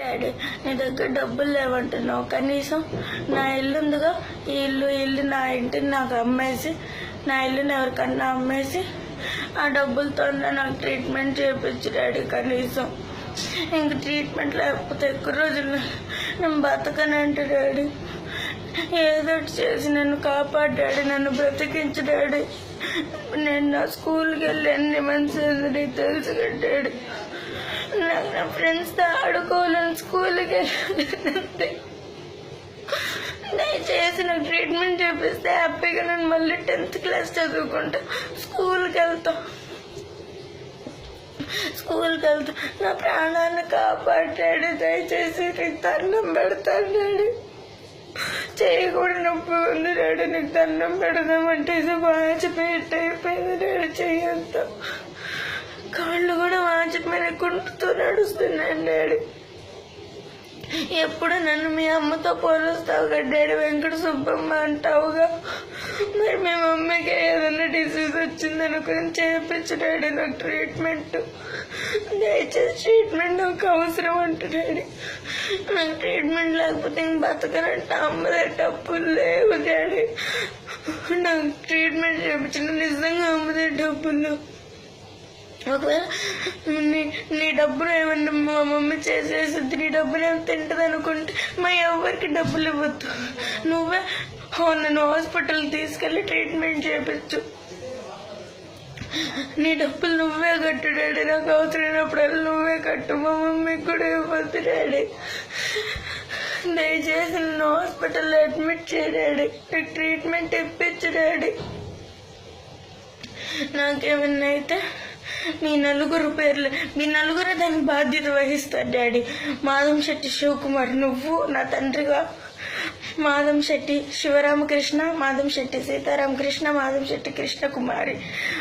Daddy నీ దగ్గర డబ్బులు లేవంటున్నావు. కనీసం నా ఇల్లు ఉందిగా ఈ ఇల్లు ఇల్లు నా ఇంటిని నాకు అమ్మేసి నా ఇల్లుని ఎవరికన్నా అమ్మేసి ఆ డబ్బులతో నాకు ట్రీట్మెంట్ చేయించు డాడీ కనీసం. ఇంక ట్రీట్మెంట్ లేకపోతే ఎక్కువ రోజులు నేను బతకనంటే డాడీ ఏదో చేసి నన్ను కాపాడాడు నన్ను బ్రతికించడాడు నేను నా స్కూల్కి వెళ్ళి అన్ని మంచి తెలుసు నాకు నా ఫ్రెండ్స్తో ఆడుకోవాలని స్కూల్కి వెళ్ళాలంటే దయచేసి నాకు ట్రీట్మెంట్ చేపిస్తే హ్యాపీగా నేను మళ్ళీ టెన్త్ క్లాస్ చదువుకుంటా. స్కూల్కి వెళ్తాం. స్కూల్కి వెళ్తా. నా ప్రాణాన్ని కాపాడాడు. దయచేసి నీకు పెడతాడు పెడతాను కూడా డాడీ నీకు దండం పెడదామంటే ఇది వాచిపోయిట్ అయిపోయింది డాడీ చెయ్యంతా. కాళ్ళు కూడా వాచిపోయిన కుంటుతో నడుస్తున్నాను డాడీ. ఎప్పుడు నన్ను మీ అమ్మతో పోలుస్తావు డాడీ వెంకట సుబ్బమ్మ అంటావుగా? మరి మీ అమ్మకి ఏదైనా డిసీజ్ వచ్చింది అనుకుని చేయించు డాడీ నాకు ట్రీట్మెంట్ దయచేసి ట్రీట్మెంట్ నాకు అవసరం అంట డాడీ. నాకు ట్రీట్మెంట్ లేకపోతే ఇంక బతకనంట అమ్మదే డబ్బులు లేవు డాడీ. నాకు ట్రీట్మెంట్ చేయించిన నిజంగా అమ్మదే డబ్బులు. ఒకవేళ నీ నీ డబ్బులు ఏమన్నా మా మమ్మీ చేసేసిద్ది నీ డబ్బులు ఏమి తింటది అనుకుంటే మా ఎవరికి డబ్బులు ఇవ్వద్దు. నువ్వే నన్ను హాస్పిటల్ తీసుకెళ్ళి ట్రీట్మెంట్ చేయించు నీ డబ్బులు నువ్వే కట్టు డాడీ. నాకు అవసరమైనప్పుడల్లా నువ్వే కట్టు. మా మమ్మీకి కూడా ఇవ్వద్దు డాడీ. దయచేసి నన్ను హాస్పిటల్లో అడ్మిట్ చేయడాడు నీకు ట్రీట్మెంట్ ఇప్పించు డాడీ. నాకేమన్నా అయితే మీ నలుగురు పేర్లు మీ నలుగురు దాని బాధ్యత వహిస్తారు డాడీ. మాధం శెట్టి శివకుమార్ నువ్వు నా తండ్రిగా మాధం శెట్టి శివరామకృష్ణ మాధం శెట్టి సీతారామకృష్ణ మాధం శెట్టి కృష్ణ కుమారి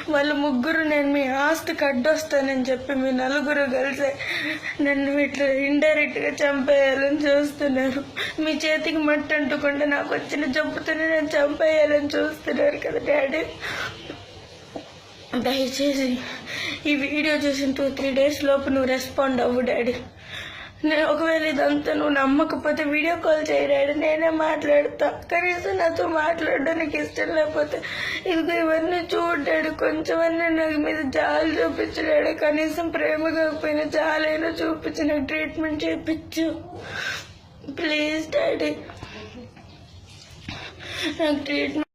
వాళ్ళు ముగ్గురు నేను మీ ఆస్తి కడ్డొస్తానని చెప్పి మీ నలుగురు కలిసి నన్ను ఇట్లా ఇండైరెక్ట్గా చంపేయాలని చూస్తున్నారు. మీ చేతికి మట్టి అంటుకుంటే నాకు వచ్చిన జబ్బుతోనే నేను చంపేయాలని చూస్తున్నారు కదా డాడీ. దయచేసి ఈ వీడియో చూసిన టూ త్రీ డేస్ లోపు నువ్వు రెస్పాండ్ అవ్వు డాడీ. నేను ఒకవేళ ఇదంతా నువ్వు నమ్మకపోతే వీడియో కాల్ చేయి డాడీ. నేనే మాట్లాడతా. కనీసం నాతో మాట్లాడడానికి ఇష్టం లేకపోతే ఇదిగో ఇవన్నీ చూడ్డాడు కొంచెం నాకు మీద జాలు చూపించడాడు కనీసం ప్రేమ కాకపోయినా జాలైనా చూపించి నాకు ట్రీట్మెంట్ చేయించు. Please daddy. నాకు ట్రీట్మెంట్